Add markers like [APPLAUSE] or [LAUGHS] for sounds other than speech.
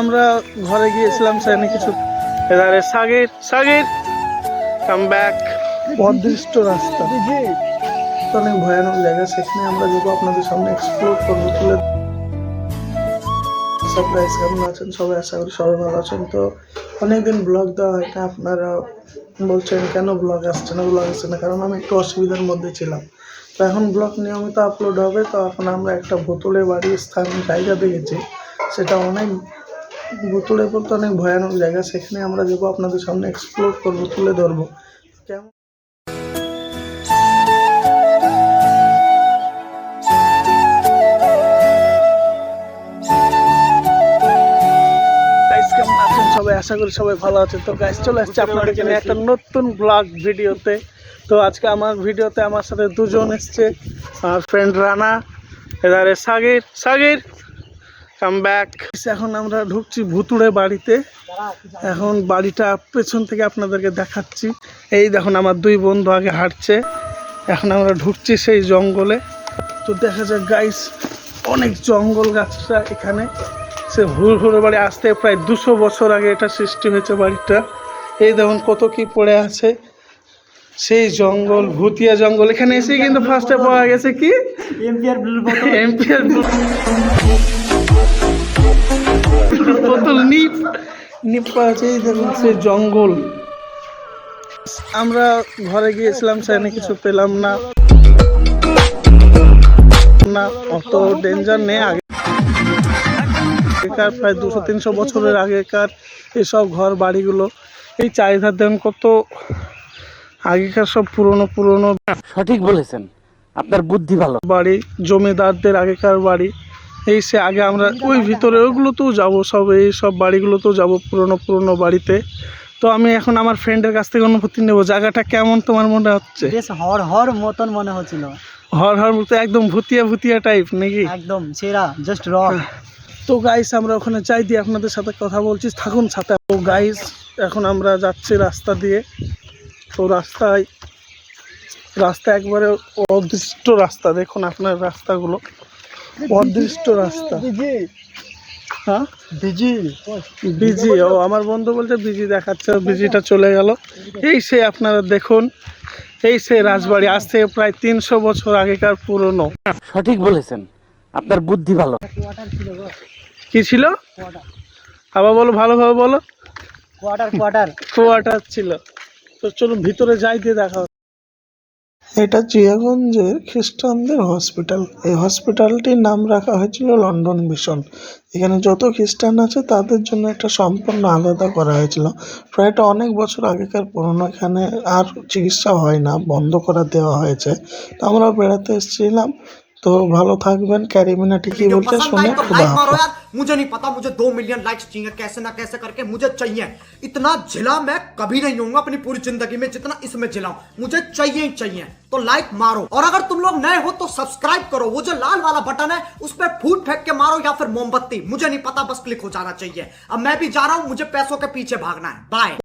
আমরা ঘরে গিয়েছিলাম, সেখানে কিছু এবারে সাগির সাগির কাম ব্যাক অদৃষ্ট রাস্তা। অনেক ভয়ানক জায়গা, সেখানে আমরা যাব আপনাদের সামনে এক্সপ্লোর করব, তুলে সারপ্রাইজ কেমন আছেন সবাই? আশা করি সবাই ভালো আছেন। তো অনেকদিন ব্লগ দেওয়া হয় না আপনারা বলছেন, কেন ব্লগ আসছে না? ব্লগ আসছে না? কারণ আমি একটু অসুবিধার মধ্যে ছিলাম। তো এখন ব্লগ নিয়মিত আপলোড হবে, তো এখন আমরা একটা বোতলে বাড়ির স্থান, জায়গা দেখেছি। সেটা অনেক বোতলে পড়তে অনেক ভয়ানক জায়গা সেখানে আমরা যাব আপনাদের সামনে এক্সপ্লোর করব তুলে ধরবো। কেমন? গাইস কেমন আছেন সবাই? আশা করি সবাই ভালো আছে তো গাইস চলে আসছে আপনাদেরকে নিয়ে একটা নতুন ব্লগ ভিডিওতে তো আজকে আমার ভিডিওতে আমার সাথে দুজন এসছে। আমার ফ্রেন্ড রানা এবারে সাগির। সাগির! কাম ব্যাক এখন আমরা ঢুকছি ভুতুড়ে বাড়িতে। এখন বাড়িটা পেছন থেকে আপনাদেরকে দেখাচ্ছি। এই দেখুন আমার দুই বন্ধু আগে হাঁটছে। এখন আমরা ঢুকছি সেই জঙ্গলে। তো দেখা যায় গাইস অনেক জঙ্গল গাছটা এখানে। সে হুড় হুড়ে বাড়ি আসতে প্রায় দুশো বছর আগে এটা সৃষ্টি হয়েছে বাড়িটা। এই দেখুন কত কি পড়ে আছে। সেই জঙ্গল ভুতিয়া জঙ্গল। এখানে এসে কিন্তু ফার্স্টে পাওয়া গেছে কি? এমপিআর ব্লু [LAUGHS] এমপিআর এই দেখুন সেই জঙ্গল। আমরা ঘরে গিয়েছিলাম সেখানে কিছু পেলাম না। না অত ডেঞ্জার নেই আগে। আগেকার প্রায় দুশো তিনশো বছরের আগেকার এসব ঘর বাড়িগুলো। এই চারিধার দেখুন কত? আগেকার সব পুরনো পুরনো। সঠিক বলেছেন। আপনার বুদ্ধি ভালো। বাড়ি জমিদারদের আগেকার বাড়ি। এই সে আগে আমরা ওই ভিতরে ওইগুলোতেও যাব সব এই সব বাড়িগুলোতেও যাব পুরনো পুরনো বাড়িতে। তো আমি এখন আমার ফ্রেন্ডের কাছ থেকে অনুভূতি নেব জায়গাটা কেমন তোমার মনে হচ্ছে? বেশ হর হর মতন মনে হচ্ছিল। হর হর বলতে একদম ভুতিয়া ভুতিয়া টাইপ নাকি? একদম সেরা জাস্ট র তো গাইস আমরা ওখানে যাই দিয়ে আপনাদের সাথে কথা বলছি। থাকুন সাথে। তো গাইস এখন আমরা যাচ্ছি রাস্তা দিয়ে। তো রাস্তায় রাস্তা একবারে অদৃষ্ট রাস্তা দেখুন আপনার রাস্তাগুলো। অদৃষ্ট রাস্তা। হ্যাঁ? বিজি। বিজি ও আমার বন্ধু বলছে বিজি দেখাচ্ছে বিজিটা চলে গেল। এই সে আপনারা দেখুন এই সে রাজবাড়ি আজ থেকে প্রায় তিনশো বছর আগেকার পুরনো। সঠিক বলেছেন। আপনার বুদ্ধি ভালো। কি ছিল? আবার বলো ভালোভাবে বলো। Quarter quarter. কোয়ার্টার ছিল। তো চলুন ভিতরে যাই দিয়ে দেখা এটা চিয়াগঞ্জের খ্রিস্টানদের হসপিটাল। এই হসপিটালটির নাম রাখা হয়েছিল লন্ডন মিশন। এখানে যত খ্রিস্টান আছে, তাদের জন্য একটা সম্পূর্ণ আলাদা করা হয়েছিল। প্রায়টা অনেক বছর আগেকার পুরনো। এখানে আর চিকিৎসা হয় না, বন্ধ করে দেওয়া হয়েছে। তো আমরা বেড়াতে এসেছিলাম। তো ভালো থাকবেন ক্যারিমিনাটি কি वीडियो বলছে पसंद শুনে आए तो খুদা लाइक मारो হাফেজ। यार मुझे नहीं पता मुझे दो मिलियन लाइक्स चाहिए कैसे ना कैसे करके मुझे चाहिए इतना जिला मैं कभी नहीं होऊंगा अपनी पूरी जिंदगी में जितना इसमें जिलाऊं मुझे चाहिए ही चाहिए तो लाइक मारो और अगर तुम लोग नए हो तो सब्सक्राइब करो वो जो लाल वाला बटन है उस पर फूट फेंक के मारो या फिर मोमबत्ती मुझे नहीं पता बस क्लिक हो जाना चाहिए अब मैं भी जा रहा हूं मुझे पैसों के पीछे भागना है बाय